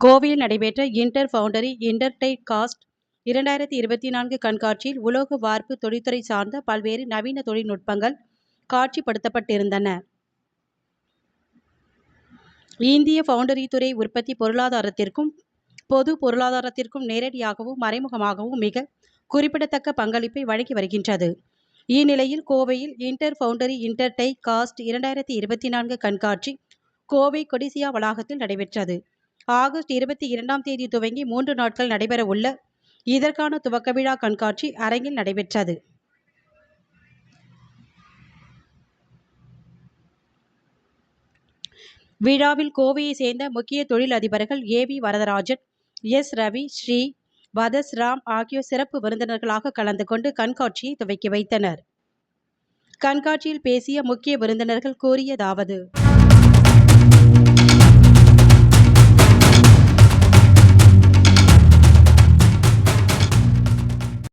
கோவையில் நடைபெற்ற inter foundry இன்டர்டைட் cost இரண்டாயிரத்தி இருபத்தி நான்கு கண்காட்சியில் உலோக வார்ப்பு தொழில்துறை சார்ந்த பல்வேறு நவீன தொழில்நுட்பங்கள் காட்சிப்படுத்தப்பட்டிருந்தன. இந்திய ஃபவுண்டரி துறை உற்பத்தி பொருளாதாரத்திற்கும் பொது பொருளாதாரத்திற்கும் நேரடியாகவும் மறைமுகமாகவும் மிக குறிப்பிடத்தக்க பங்களிப்பை வழங்கி வருகின்றது. இந்நிலையில் கோவையில் இன்டர் ஃபவுண்டரி இன்டர்டை காஸ்ட் இரண்டாயிரத்தி இருபத்தி நான்கு கண்காட்சி கோவை கொடிசியா வளாகத்தில் நடைபெற்றது. ஆகஸ்ட் இருபத்தி இரண்டாம் தேதி துவங்கி மூன்று நாட்கள் நடைபெற உள்ள இதற்கான துவக்க விழா கண்காட்சி அரங்கில் நடைபெற்றது. விழாவில் கோவையை சேர்ந்த முக்கிய தொழில் அதிபர்கள் A V Varadarajan S Ravi Sri Vats Ram ஆகியோர் சிறப்பு விருந்தினர்களாக கலந்து கொண்டு கண்காட்சியை துவக்கி வைத்தனர். கண்காட்சியில் பேசிய முக்கிய விருந்தினர்கள் கூறியதாவது